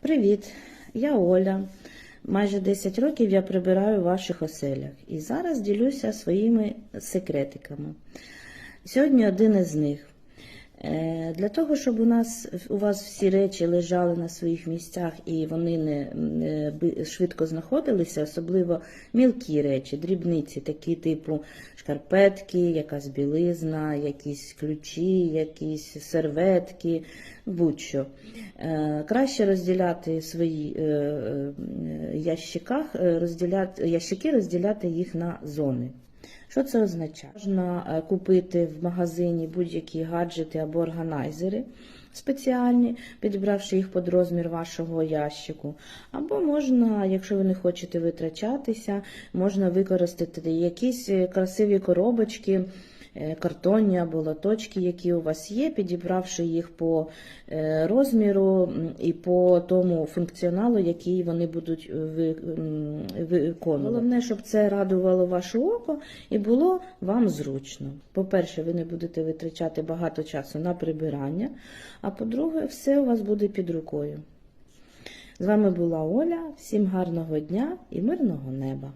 Привіт, я Оля. Майже 10 років я прибираю в ваших оселях і зараз ділюся своїми секретиками. Сьогодні один із них. Е, Для того, щоб у нас у вас всі речі лежали на своїх місцях і вони не, швидко знаходилися, особливо мілкі речі, дрібниці, такі типу шкарпетки, якась білизна, якісь ключі, якісь серветки, будь-що. Е, Краще розділяти свої е, ящиках, розділяти, ящики, розділяти їх на зони. Що це означає? Можна е, купити в магазині будь-які гаджети або органайзери спеціальні, підібравши їх під розмір вашого ящику. Або можна, якщо ви не хочете витрачатися, можна використати якісь е, красиві коробочки. Е, Картонні або лоточки, які у вас є, підібравши їх по е, розміру і по тому функціоналу, який вони будуть е, виконувати. Головне, щоб це радувало ваше око і було вам зручно. По-перше, ви не будете витрачати багато часу на прибирання, а по-друге, все у вас буде під рукою. З вами була Оля. Всім гарного дня і мирного неба!